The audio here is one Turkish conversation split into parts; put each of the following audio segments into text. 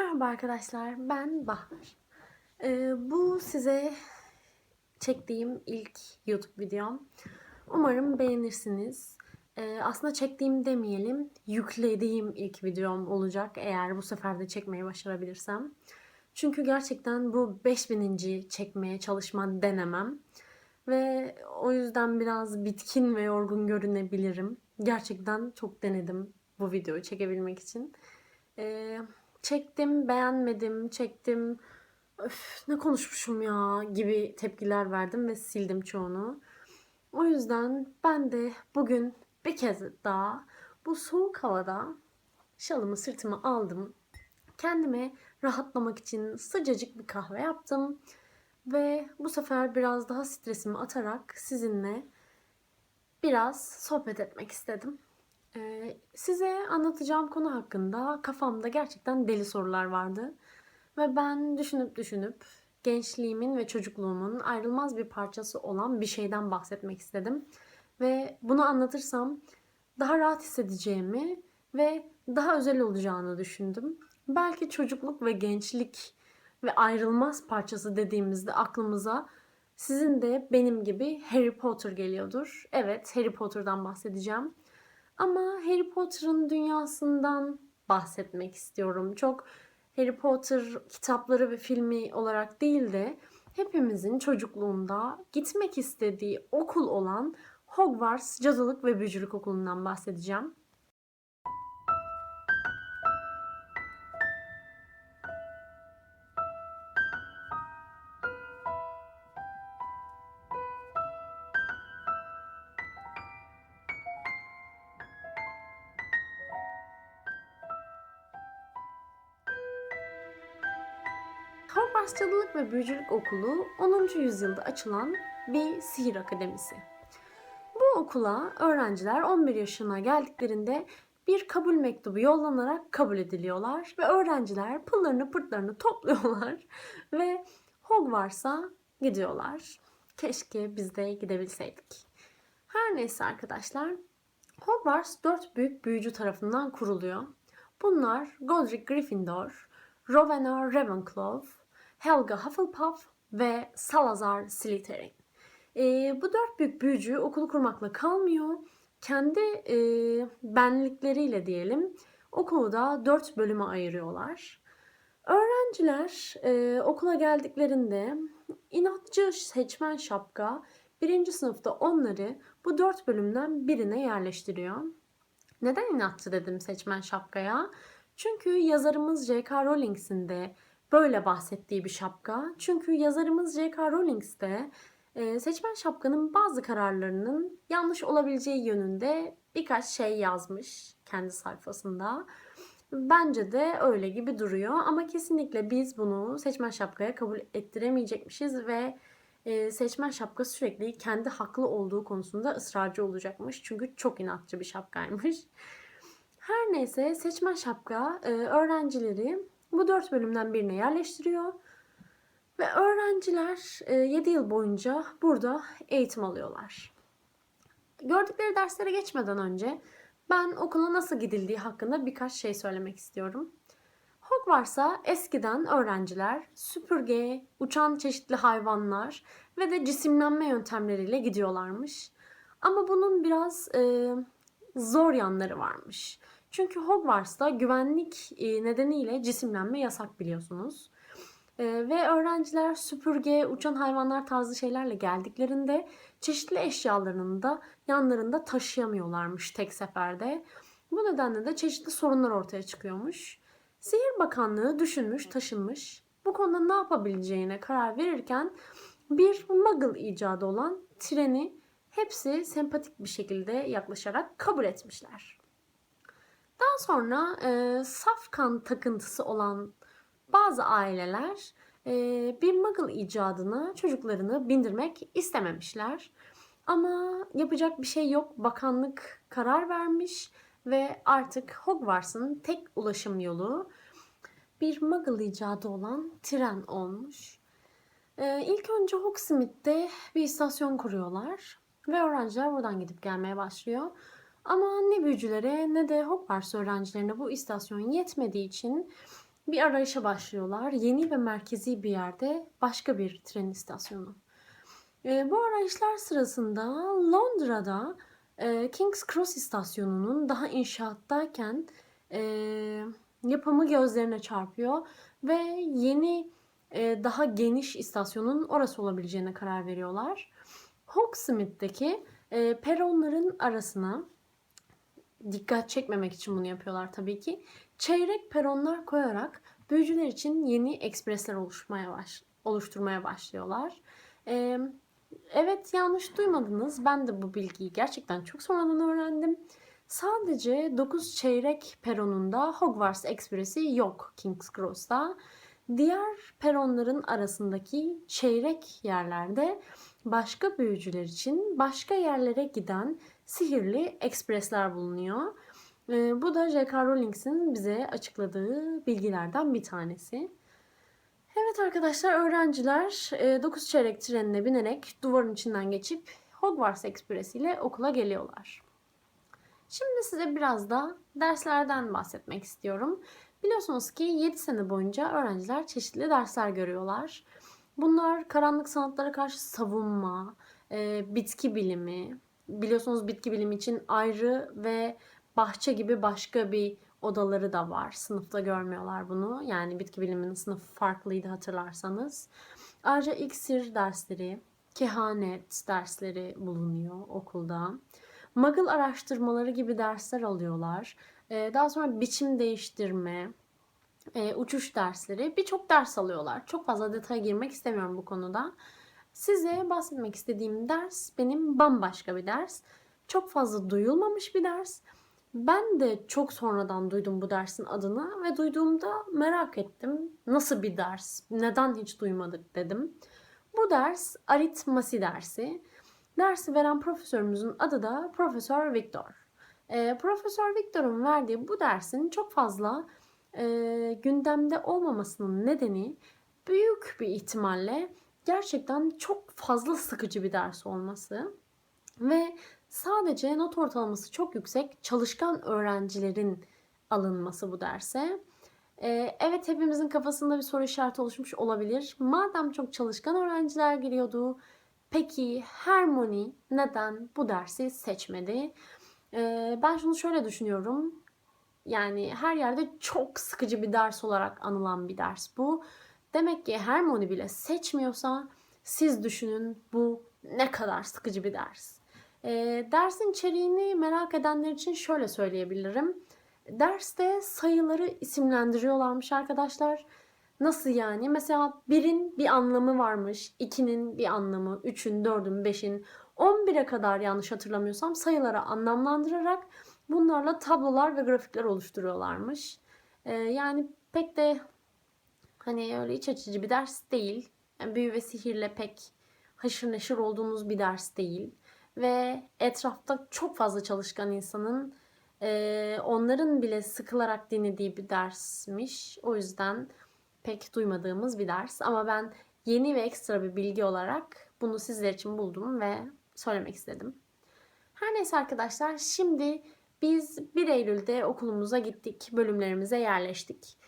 Merhaba arkadaşlar, ben Bahar. Ee, bu size çektiğim ilk YouTube videom. Umarım beğenirsiniz. Ee, aslında çektiğim demeyelim, yüklediğim ilk videom olacak eğer bu sefer de çekmeyi başarabilirsem. Çünkü gerçekten bu 5000. çekmeye çalışma denemem. Ve o yüzden biraz bitkin ve yorgun görünebilirim. Gerçekten çok denedim bu videoyu çekebilmek için. Ee, çektim, beğenmedim, çektim. Öf, ne konuşmuşum ya gibi tepkiler verdim ve sildim çoğunu. O yüzden ben de bugün bir kez daha bu soğuk havada şalımı sırtıma aldım. Kendime rahatlamak için sıcacık bir kahve yaptım. Ve bu sefer biraz daha stresimi atarak sizinle biraz sohbet etmek istedim. Ee, size anlatacağım konu hakkında kafamda gerçekten deli sorular vardı. Ve ben düşünüp düşünüp gençliğimin ve çocukluğumun ayrılmaz bir parçası olan bir şeyden bahsetmek istedim. Ve bunu anlatırsam daha rahat hissedeceğimi ve daha özel olacağını düşündüm. Belki çocukluk ve gençlik ve ayrılmaz parçası dediğimizde aklımıza sizin de benim gibi Harry Potter geliyordur. Evet, Harry Potter'dan bahsedeceğim. Ama Harry Potter'ın dünyasından bahsetmek istiyorum. Çok Harry Potter kitapları ve filmi olarak değil de hepimizin çocukluğunda gitmek istediği okul olan Hogwarts Cadılık ve Büyücülük Okulu'ndan bahsedeceğim. Ve Büyücülük Okulu 10. yüzyılda açılan bir sihir akademisi. Bu okula öğrenciler 11 yaşına geldiklerinde bir kabul mektubu yollanarak kabul ediliyorlar ve öğrenciler pıllarını pırtlarını topluyorlar ve Hogwarts'a gidiyorlar. Keşke biz de gidebilseydik. Her neyse arkadaşlar, Hogwarts dört büyük büyücü tarafından kuruluyor. Bunlar Godric Gryffindor, Rowena Ravenclaw, Helga Hufflepuff ve Salazar Slytherin. Ee, bu dört büyük büyücü okulu kurmakla kalmıyor. Kendi e, benlikleriyle diyelim okulu da dört bölüme ayırıyorlar. Öğrenciler e, okula geldiklerinde inatçı seçmen şapka birinci sınıfta onları bu dört bölümden birine yerleştiriyor. Neden inatçı dedim seçmen şapkaya? Çünkü yazarımız J.K. Rowling'sin de böyle bahsettiği bir şapka. Çünkü yazarımız J.K. Rowling de e, seçmen şapkanın bazı kararlarının yanlış olabileceği yönünde birkaç şey yazmış kendi sayfasında. Bence de öyle gibi duruyor ama kesinlikle biz bunu seçmen şapkaya kabul ettiremeyecekmişiz ve e, seçmen şapka sürekli kendi haklı olduğu konusunda ısrarcı olacakmış. Çünkü çok inatçı bir şapkaymış. Her neyse seçmen şapka e, öğrencileri bu dört bölümden birine yerleştiriyor. Ve öğrenciler 7 yıl boyunca burada eğitim alıyorlar. Gördükleri derslere geçmeden önce ben okula nasıl gidildiği hakkında birkaç şey söylemek istiyorum. Hogwarts'a eskiden öğrenciler süpürge, uçan çeşitli hayvanlar ve de cisimlenme yöntemleriyle gidiyorlarmış. Ama bunun biraz e, zor yanları varmış. Çünkü Hogwarts'ta güvenlik e, nedeniyle cisimlenme yasak biliyorsunuz. E, ve öğrenciler süpürge, uçan hayvanlar tarzı şeylerle geldiklerinde çeşitli eşyalarını da yanlarında taşıyamıyorlarmış tek seferde. Bu nedenle de çeşitli sorunlar ortaya çıkıyormuş. Sihir Bakanlığı düşünmüş, taşınmış. Bu konuda ne yapabileceğine karar verirken bir muggle icadı olan treni hepsi sempatik bir şekilde yaklaşarak kabul etmişler. Daha sonra e, saf kan takıntısı olan bazı aileler e, bir muggle icadına çocuklarını bindirmek istememişler. Ama yapacak bir şey yok. Bakanlık karar vermiş ve artık Hogwarts'ın tek ulaşım yolu bir muggle icadı olan tren olmuş. Ee, ilk önce Hogsmeade'de bir istasyon kuruyorlar ve öğrenciler buradan gidip gelmeye başlıyor. Ama ne büyücülere ne de Hogwarts öğrencilerine bu istasyon yetmediği için bir arayışa başlıyorlar. Yeni ve merkezi bir yerde başka bir tren istasyonu. E, bu arayışlar sırasında Londra'da e, King's Cross istasyonunun daha inşaattayken e, yapımı gözlerine çarpıyor ve yeni e, daha geniş istasyonun orası olabileceğine karar veriyorlar. Hogsmeade'deki e, peronların arasına dikkat çekmemek için bunu yapıyorlar tabii ki. Çeyrek peronlar koyarak büyücüler için yeni ekspresler oluşmaya baş, oluşturmaya başlıyorlar. Ee, evet yanlış duymadınız. Ben de bu bilgiyi gerçekten çok sonradan öğrendim. Sadece 9 çeyrek peronunda Hogwarts Ekspresi yok King's Cross'ta. Diğer peronların arasındaki çeyrek yerlerde başka büyücüler için başka yerlere giden sihirli ekspresler bulunuyor. Ee, bu da J.K. Rowling'in bize açıkladığı bilgilerden bir tanesi. Evet arkadaşlar öğrenciler 9 çeyrek trenine binerek duvarın içinden geçip Hogwarts Ekspresi ile okula geliyorlar. Şimdi size biraz da derslerden bahsetmek istiyorum. Biliyorsunuz ki 7 sene boyunca öğrenciler çeşitli dersler görüyorlar. Bunlar karanlık sanatlara karşı savunma, e, bitki bilimi, biliyorsunuz bitki bilimi için ayrı ve bahçe gibi başka bir odaları da var. Sınıfta görmüyorlar bunu. Yani bitki biliminin sınıfı farklıydı hatırlarsanız. Ayrıca iksir dersleri, kehanet dersleri bulunuyor okulda. Muggle araştırmaları gibi dersler alıyorlar. Ee, daha sonra biçim değiştirme, e, uçuş dersleri birçok ders alıyorlar. Çok fazla detaya girmek istemiyorum bu konuda. Size bahsetmek istediğim ders benim bambaşka bir ders. Çok fazla duyulmamış bir ders. Ben de çok sonradan duydum bu dersin adını ve duyduğumda merak ettim. Nasıl bir ders? Neden hiç duymadık dedim. Bu ders aritmasi dersi. Dersi veren profesörümüzün adı da Profesör Victor. Ee, Profesör Victor'un verdiği bu dersin çok fazla e, gündemde olmamasının nedeni büyük bir ihtimalle gerçekten çok fazla sıkıcı bir ders olması ve sadece not ortalaması çok yüksek çalışkan öğrencilerin alınması bu derse. Ee, evet hepimizin kafasında bir soru işareti oluşmuş olabilir. Madem çok çalışkan öğrenciler giriyordu, peki Hermione neden bu dersi seçmedi? Ee, ben şunu şöyle düşünüyorum. Yani her yerde çok sıkıcı bir ders olarak anılan bir ders bu. Demek ki Hermione bile seçmiyorsa siz düşünün bu ne kadar sıkıcı bir ders. E, dersin içeriğini merak edenler için şöyle söyleyebilirim. Derste sayıları isimlendiriyorlarmış arkadaşlar. Nasıl yani? Mesela birin bir anlamı varmış, ikinin bir anlamı, üçün, dördün, beşin, on bire kadar yanlış hatırlamıyorsam sayılara anlamlandırarak bunlarla tablolar ve grafikler oluşturuyorlarmış. Ee, yani pek de hani öyle iç açıcı bir ders değil. Yani büyü ve sihirle pek haşır neşir olduğunuz bir ders değil. Ve etrafta çok fazla çalışkan insanın e, onların bile sıkılarak dinlediği bir dersmiş. O yüzden pek duymadığımız bir ders. Ama ben yeni ve ekstra bir bilgi olarak bunu sizler için buldum ve söylemek istedim. Her neyse arkadaşlar şimdi biz 1 Eylül'de okulumuza gittik, bölümlerimize yerleştik.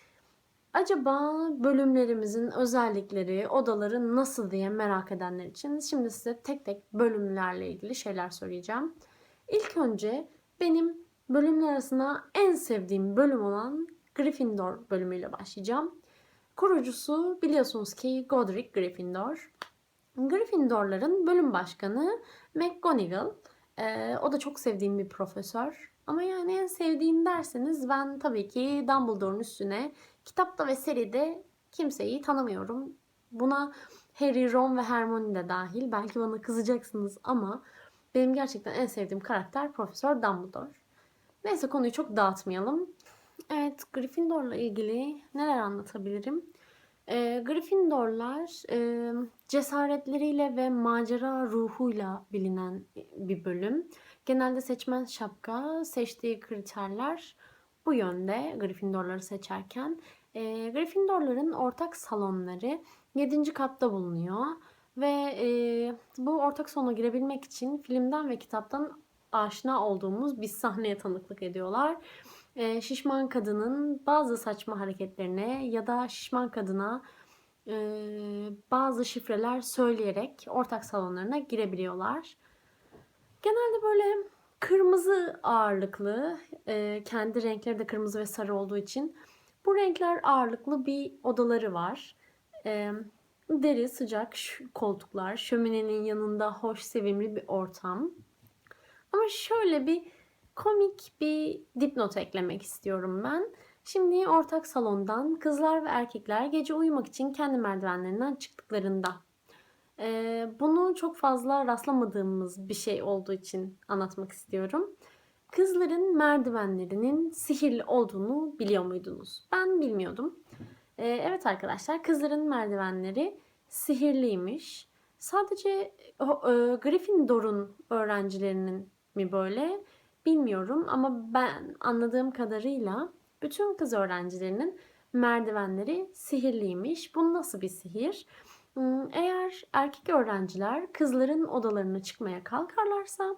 Acaba bölümlerimizin özellikleri, odaları nasıl diye merak edenler için şimdi size tek tek bölümlerle ilgili şeyler söyleyeceğim. İlk önce benim bölümler arasında en sevdiğim bölüm olan Gryffindor bölümüyle başlayacağım. Kurucusu biliyorsunuz ki Godric Gryffindor. Gryffindorların bölüm başkanı McGonagall. Ee, o da çok sevdiğim bir profesör. Ama yani en sevdiğim derseniz ben tabii ki Dumbledore'un üstüne kitapta ve seride kimseyi tanımıyorum. Buna Harry, Ron ve Hermione de dahil. Belki bana kızacaksınız ama benim gerçekten en sevdiğim karakter Profesör Dumbledore. Neyse konuyu çok dağıtmayalım. Evet, Gryffindor'la ilgili neler anlatabilirim? E, Gryffindorlar e, cesaretleriyle ve macera ruhuyla bilinen bir bölüm. Genelde seçmen şapka, seçtiği kriterler bu yönde Gryffindorları seçerken. E, Gryffindorların ortak salonları 7. katta bulunuyor. Ve e, bu ortak salona girebilmek için filmden ve kitaptan aşina olduğumuz bir sahneye tanıklık ediyorlar. E, şişman kadının bazı saçma hareketlerine ya da şişman kadına e, bazı şifreler söyleyerek ortak salonlarına girebiliyorlar. Genelde böyle kırmızı ağırlıklı, e, kendi renkleri de kırmızı ve sarı olduğu için bu renkler ağırlıklı bir odaları var. E, deri, sıcak koltuklar, şöminenin yanında hoş, sevimli bir ortam. Ama şöyle bir komik bir dipnot eklemek istiyorum ben. Şimdi ortak salondan kızlar ve erkekler gece uyumak için kendi merdivenlerinden çıktıklarında. Ee, bunu çok fazla rastlamadığımız bir şey olduğu için anlatmak istiyorum. Kızların merdivenlerinin sihirli olduğunu biliyor muydunuz? Ben bilmiyordum. Ee, evet arkadaşlar kızların merdivenleri sihirliymiş. Sadece e, Gryffindor'un öğrencilerinin mi böyle bilmiyorum ama ben anladığım kadarıyla bütün kız öğrencilerinin merdivenleri sihirliymiş. Bu nasıl bir sihir? Hmm, Eğer erkek öğrenciler kızların odalarına çıkmaya kalkarlarsa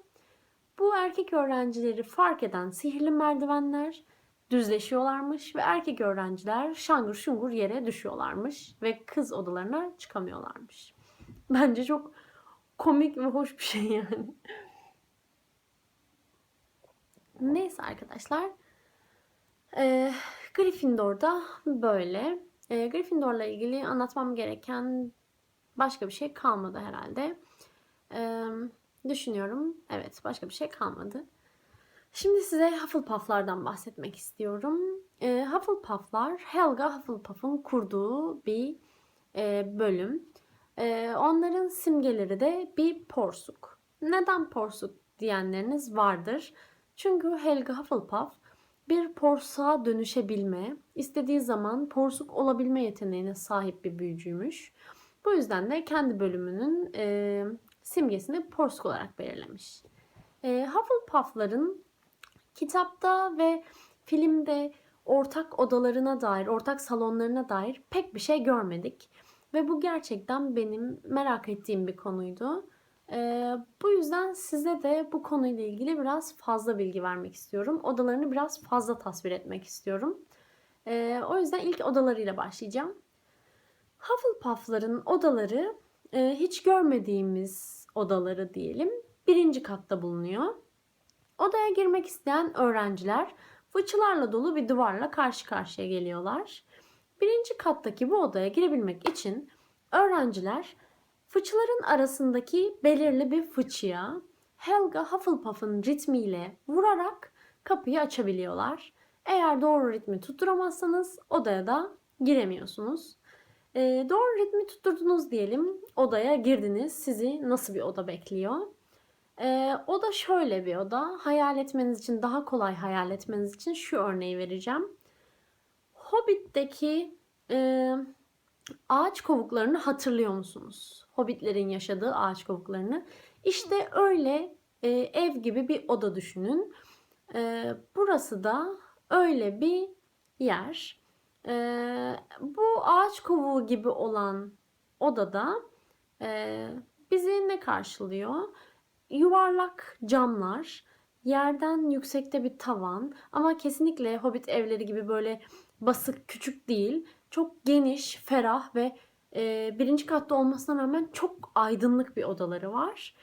bu erkek öğrencileri fark eden sihirli merdivenler düzleşiyorlarmış ve erkek öğrenciler şangır şungur yere düşüyorlarmış ve kız odalarına çıkamıyorlarmış. Bence çok komik ve hoş bir şey yani. Neyse arkadaşlar. Ee, Gryffindor'da böyle. Ee, Gryffindor'la ilgili anlatmam gereken başka bir şey kalmadı herhalde. Ee, düşünüyorum. Evet başka bir şey kalmadı. Şimdi size Hufflepuff'lardan bahsetmek istiyorum. Ee, Hufflepuff'lar Helga Hufflepuff'un kurduğu bir e, bölüm. Ee, onların simgeleri de bir porsuk. Neden porsuk diyenleriniz vardır. Çünkü Helga Hufflepuff bir porsuğa dönüşebilme, istediği zaman porsuk olabilme yeteneğine sahip bir büyücüymüş. Bu yüzden de kendi bölümünün e, simgesini porsuk olarak belirlemiş. E, Hufflepuff'ların kitapta ve filmde ortak odalarına dair, ortak salonlarına dair pek bir şey görmedik. Ve bu gerçekten benim merak ettiğim bir konuydu. Ee, bu yüzden size de bu konuyla ilgili biraz fazla bilgi vermek istiyorum. Odalarını biraz fazla tasvir etmek istiyorum. Ee, o yüzden ilk odalarıyla başlayacağım. Hufflepuff'ların odaları e, hiç görmediğimiz odaları diyelim. Birinci katta bulunuyor. Odaya girmek isteyen öğrenciler fıçılarla dolu bir duvarla karşı karşıya geliyorlar. Birinci kattaki bu odaya girebilmek için öğrenciler fıçıların arasındaki belirli bir fıçıya Helga Hufflepuff'ın ritmiyle vurarak kapıyı açabiliyorlar. Eğer doğru ritmi tutturamazsanız odaya da giremiyorsunuz. Ee, doğru ritmi tutturdunuz diyelim. Odaya girdiniz. Sizi nasıl bir oda bekliyor? Ee, o da şöyle bir oda. Hayal etmeniz için, daha kolay hayal etmeniz için şu örneği vereceğim. Hobbit'teki e, ağaç kovuklarını hatırlıyor musunuz? Hobbitlerin yaşadığı ağaç kovuklarını. İşte öyle e, ev gibi bir oda düşünün. E, burası da öyle bir yer. E, bu ağaç kovuğu gibi olan odada e, bizi ne karşılıyor? Yuvarlak camlar, yerden yüksekte bir tavan ama kesinlikle Hobbit evleri gibi böyle basık küçük değil. Çok geniş, ferah ve e, birinci katta olmasına rağmen çok aydınlık bir odaları var.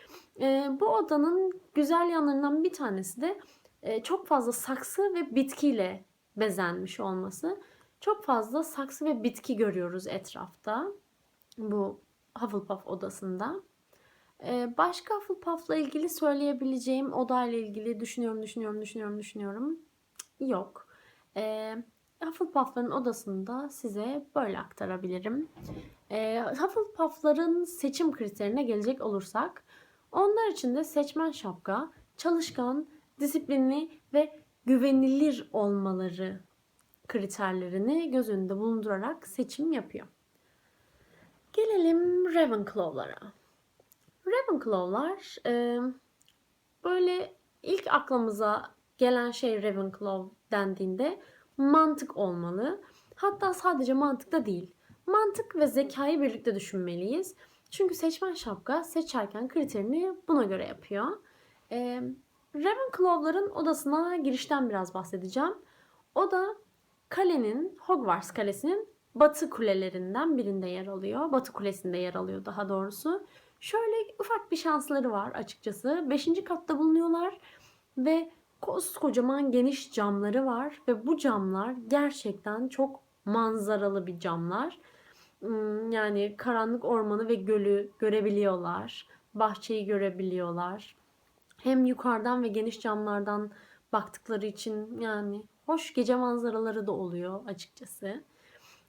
E, bu odanın güzel yanlarından bir tanesi de e, çok fazla saksı ve bitkiyle bezenmiş olması. Çok fazla saksı ve bitki görüyoruz etrafta bu Hufflepuff odasında. E, başka Hufflepuff'la ilgili söyleyebileceğim odayla ilgili düşünüyorum, düşünüyorum, düşünüyorum, düşünüyorum. Yok. E, Hufflepuff'ların odasında size böyle aktarabilirim. E, Hufflepuff'ların seçim kriterine gelecek olursak, onlar için de seçmen şapka, çalışkan, disiplinli ve güvenilir olmaları kriterlerini göz önünde bulundurarak seçim yapıyor. Gelelim Ravenclaw'lara. Ravenclaw'lar e, böyle ilk aklımıza gelen şey Ravenclaw dendiğinde mantık olmalı. Hatta sadece mantık da değil. Mantık ve zekayı birlikte düşünmeliyiz. Çünkü seçmen şapka seçerken kriterini buna göre yapıyor. Ee, Ravenclaw'ların odasına girişten biraz bahsedeceğim. O da kalenin, Hogwarts Kalesi'nin batı kulelerinden birinde yer alıyor. Batı kulesinde yer alıyor daha doğrusu. Şöyle ufak bir şansları var açıkçası. Beşinci katta bulunuyorlar ve koskocaman geniş camları var ve bu camlar gerçekten çok manzaralı bir camlar. Hmm, Yani karanlık ormanı ve gölü görebiliyorlar. Bahçeyi görebiliyorlar. Hem yukarıdan ve geniş camlardan baktıkları için yani hoş gece manzaraları da oluyor açıkçası.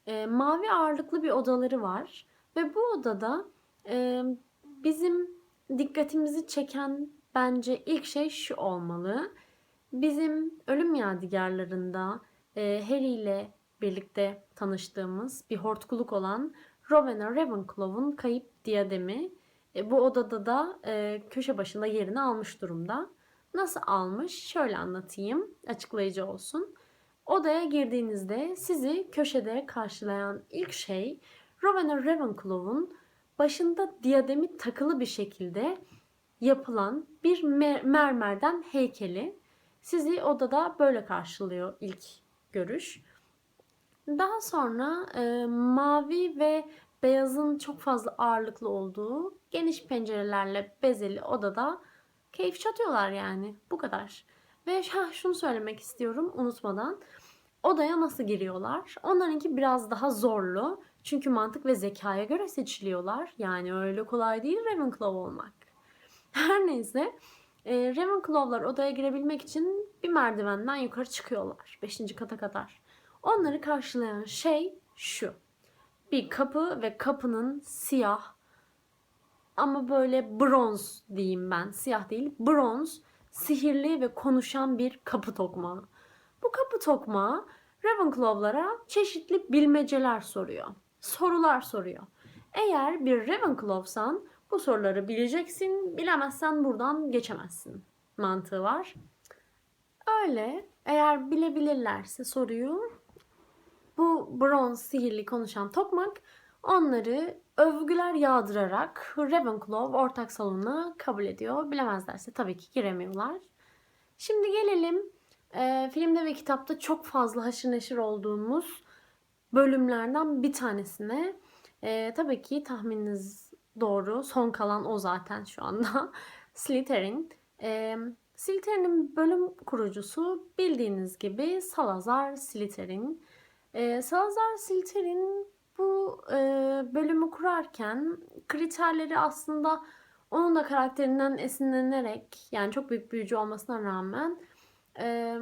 E, mavi ağırlıklı bir odaları var ve bu odada e, bizim dikkatimizi çeken bence ilk şey şu olmalı. Bizim ölüm yadigarlarında e, Harry ile birlikte tanıştığımız bir hortkuluk olan Rowena Ravenclaw'un kayıp diyademi e, bu odada da e, köşe başında yerini almış durumda. Nasıl almış? Şöyle anlatayım, açıklayıcı olsun. Odaya girdiğinizde sizi köşede karşılayan ilk şey Rowena Ravenclaw'un başında diyademi takılı bir şekilde yapılan bir mer- mermerden heykeli. Sizi odada böyle karşılıyor ilk görüş. Daha sonra e, mavi ve beyazın çok fazla ağırlıklı olduğu geniş pencerelerle bezeli odada keyif çatıyorlar yani. Bu kadar. Ve ha, şunu söylemek istiyorum unutmadan. Odaya nasıl giriyorlar? Onlarınki biraz daha zorlu. Çünkü mantık ve zekaya göre seçiliyorlar. Yani öyle kolay değil Ravenclaw olmak. Her neyse. E, Ravenclaw'lar odaya girebilmek için bir merdivenden yukarı çıkıyorlar. Beşinci kata kadar. Onları karşılayan şey şu. Bir kapı ve kapının siyah ama böyle bronz diyeyim ben. Siyah değil, bronz, sihirli ve konuşan bir kapı tokmağı. Bu kapı tokmağı Ravenclaw'lara çeşitli bilmeceler soruyor. Sorular soruyor. Eğer bir Ravenclaw'san bu soruları bileceksin, bilemezsen buradan geçemezsin mantığı var. Öyle eğer bilebilirlerse soruyu bu bronz sihirli konuşan tokmak onları övgüler yağdırarak Ravenclaw ortak salonuna kabul ediyor. Bilemezlerse tabii ki giremiyorlar. Şimdi gelelim e, filmde ve kitapta çok fazla haşır neşir olduğumuz bölümlerden bir tanesine. E, tabii ki tahmininiz doğru. Son kalan o zaten şu anda. Slytherin. E, Slytherin'in bölüm kurucusu bildiğiniz gibi Salazar Slytherin. Ee, Salazar Slytherin bu e, bölümü kurarken kriterleri aslında onun da karakterinden esinlenerek yani çok büyük büyücü olmasına rağmen e,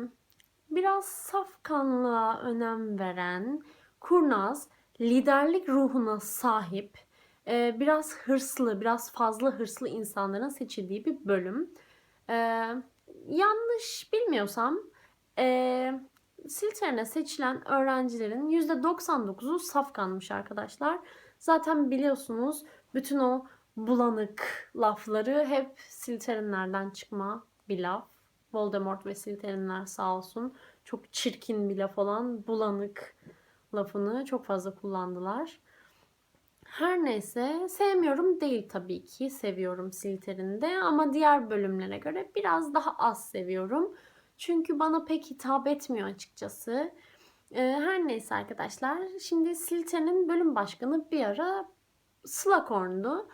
biraz safkanlığa önem veren, kurnaz, liderlik ruhuna sahip, e, biraz hırslı, biraz fazla hırslı insanların seçildiği bir bölüm. E, yanlış bilmiyorsam e, Slytherin'e seçilen öğrencilerin %99'u safkanmış arkadaşlar. Zaten biliyorsunuz bütün o bulanık lafları hep Slytherinlerden çıkma bir laf. Voldemort ve Slytherinler sağ olsun çok çirkin bir laf olan bulanık lafını çok fazla kullandılar. Her neyse sevmiyorum değil tabii ki seviyorum Slytherin'de ama diğer bölümlere göre biraz daha az seviyorum. Çünkü bana pek hitap etmiyor açıkçası. Ee, her neyse arkadaşlar. Şimdi Slytherin'in bölüm başkanı bir ara Slughorn'du.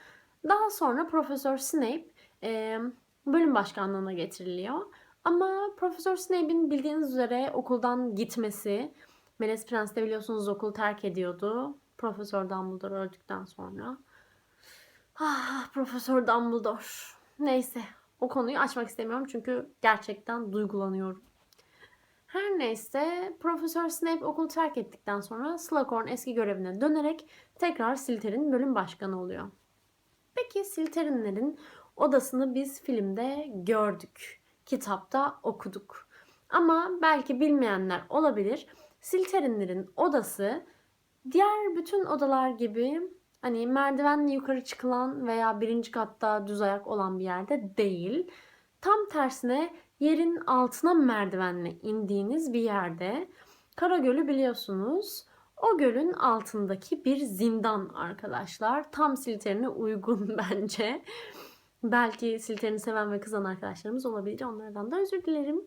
Daha sonra Profesör Snape e, bölüm başkanlığına getiriliyor. Ama Profesör Snape'in bildiğiniz üzere okuldan gitmesi, Melez Prens de biliyorsunuz okulu terk ediyordu. Profesör Dumbledore öldükten sonra. Ah, Profesör Dumbledore. Neyse, o konuyu açmak istemiyorum çünkü gerçekten duygulanıyorum. Her neyse Profesör Snape okulu terk ettikten sonra Slughorn eski görevine dönerek tekrar Slytherin bölüm başkanı oluyor. Peki Slytherinlerin odasını biz filmde gördük. Kitapta okuduk. Ama belki bilmeyenler olabilir. Slytherinlerin odası diğer bütün odalar gibi hani merdivenle yukarı çıkılan veya birinci katta düz ayak olan bir yerde değil. Tam tersine yerin altına merdivenle indiğiniz bir yerde. Karagöl'ü biliyorsunuz. O gölün altındaki bir zindan arkadaşlar. Tam Slytherin'e uygun bence. Belki Slytherin'i seven ve kızan arkadaşlarımız olabilir. Onlardan da özür dilerim.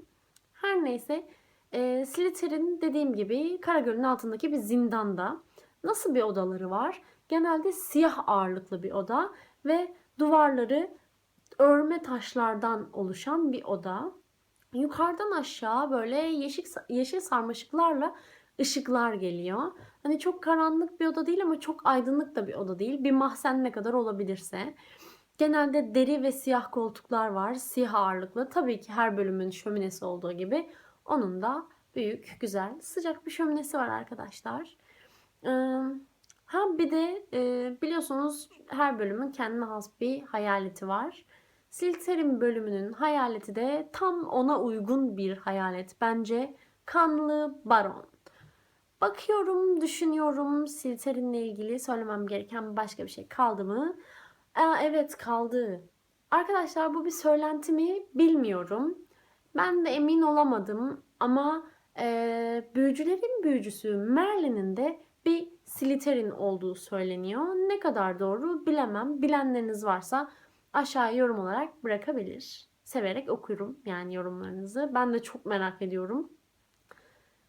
Her neyse E, Slytherin dediğim gibi Karagöl'ün altındaki bir zindanda. Nasıl bir odaları var? Genelde siyah ağırlıklı bir oda ve duvarları örme taşlardan oluşan bir oda. Yukarıdan aşağı böyle yeşil, yeşil sarmaşıklarla ışıklar geliyor. Hani çok karanlık bir oda değil ama çok aydınlık da bir oda değil. Bir mahzen ne kadar olabilirse. Genelde deri ve siyah koltuklar var. Siyah ağırlıklı. Tabii ki her bölümün şöminesi olduğu gibi onun da büyük, güzel, sıcak bir şöminesi var arkadaşlar. Ha bir de biliyorsunuz her bölümün kendine has bir hayaleti var. Slytherin bölümünün hayaleti de tam ona uygun bir hayalet. Bence kanlı baron. Bakıyorum, düşünüyorum Slytherin'le ilgili söylemem gereken başka bir şey kaldı mı? Aa, evet kaldı. Arkadaşlar bu bir söylenti mi bilmiyorum. Ben de emin olamadım ama e, büyücülerin büyücüsü Merlin'in de bir Slytherin olduğu söyleniyor. Ne kadar doğru bilemem. Bilenleriniz varsa aşağıya yorum olarak bırakabilir. Severek okurum yani yorumlarınızı. Ben de çok merak ediyorum.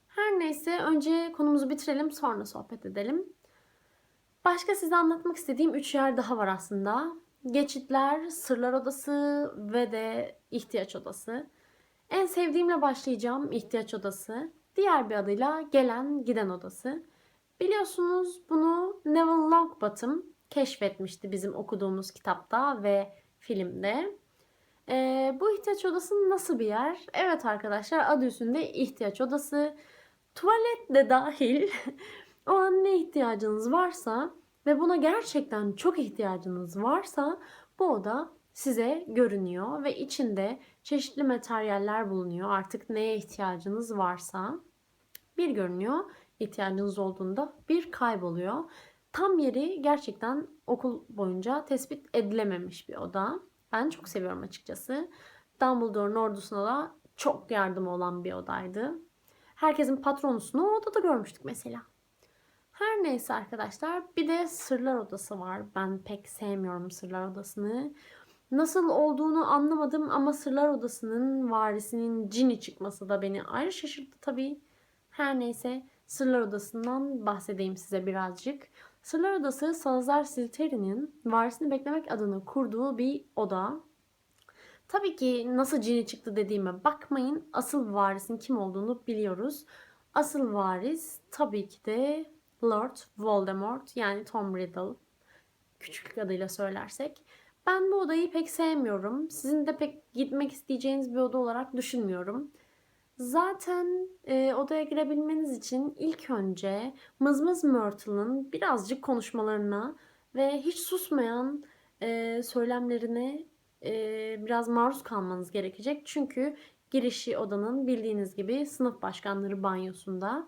Her neyse önce konumuzu bitirelim sonra sohbet edelim. Başka size anlatmak istediğim üç yer daha var aslında. Geçitler, Sırlar Odası ve de ihtiyaç Odası. En sevdiğimle başlayacağım ihtiyaç Odası. Diğer bir adıyla Gelen Giden Odası. Biliyorsunuz bunu Neville Longbottom keşfetmişti bizim okuduğumuz kitapta ve filmde. Ee, bu ihtiyaç odası nasıl bir yer? Evet arkadaşlar adı üstünde ihtiyaç odası. Tuvalet de dahil o an ne ihtiyacınız varsa ve buna gerçekten çok ihtiyacınız varsa bu oda size görünüyor ve içinde çeşitli materyaller bulunuyor. Artık neye ihtiyacınız varsa bir görünüyor. ihtiyacınız olduğunda bir kayboluyor. Tam yeri gerçekten okul boyunca tespit edilememiş bir oda. Ben çok seviyorum açıkçası. Dumbledore'un ordusuna da çok yardımı olan bir odaydı. Herkesin patronusunu o odada görmüştük mesela. Her neyse arkadaşlar bir de sırlar odası var. Ben pek sevmiyorum sırlar odasını. Nasıl olduğunu anlamadım ama sırlar odasının varisinin cini çıkması da beni ayrı şaşırttı tabii. Her neyse sırlar odasından bahsedeyim size birazcık. Sırlar Odası Salazar Slytherin'in varisini beklemek adına kurduğu bir oda. Tabii ki nasıl cini çıktı dediğime bakmayın. Asıl varisin kim olduğunu biliyoruz. Asıl varis tabii ki de Lord Voldemort yani Tom Riddle. Küçük adıyla söylersek. Ben bu odayı pek sevmiyorum. Sizin de pek gitmek isteyeceğiniz bir oda olarak düşünmüyorum. Zaten e, odaya girebilmeniz için ilk önce Mızmız Myrtle'ın birazcık konuşmalarına ve hiç susmayan e, söylemlerine e, biraz maruz kalmanız gerekecek. Çünkü girişi odanın bildiğiniz gibi sınıf başkanları banyosunda.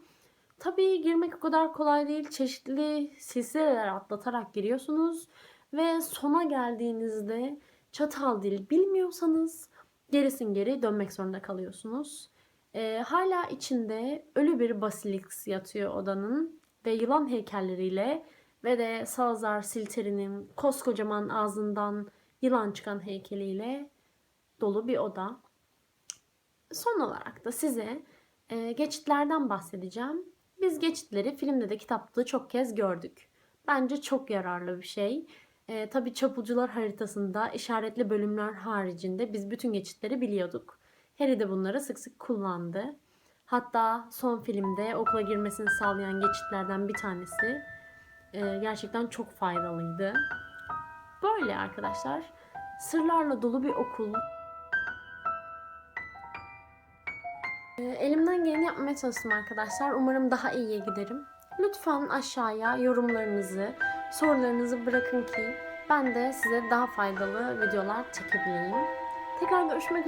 Tabii girmek o kadar kolay değil. Çeşitli silsileler atlatarak giriyorsunuz ve sona geldiğinizde çatal dil bilmiyorsanız gerisin geri dönmek zorunda kalıyorsunuz. E, hala içinde ölü bir basilisk yatıyor odanın ve yılan heykelleriyle ve de Salazar Silteri'nin koskocaman ağzından yılan çıkan heykeliyle dolu bir oda. Son olarak da size e, geçitlerden bahsedeceğim. Biz geçitleri filmde de kitapta da çok kez gördük. Bence çok yararlı bir şey. E, tabii çapulcular haritasında işaretli bölümler haricinde biz bütün geçitleri biliyorduk. Harry de bunları sık sık kullandı. Hatta son filmde okula girmesini sağlayan geçitlerden bir tanesi e, gerçekten çok faydalıydı. Böyle arkadaşlar. Sırlarla dolu bir okul. E, elimden geleni yapmaya çalıştım arkadaşlar. Umarım daha iyiye giderim. Lütfen aşağıya yorumlarınızı, sorularınızı bırakın ki ben de size daha faydalı videolar çekebileyim. Tekrar görüşmek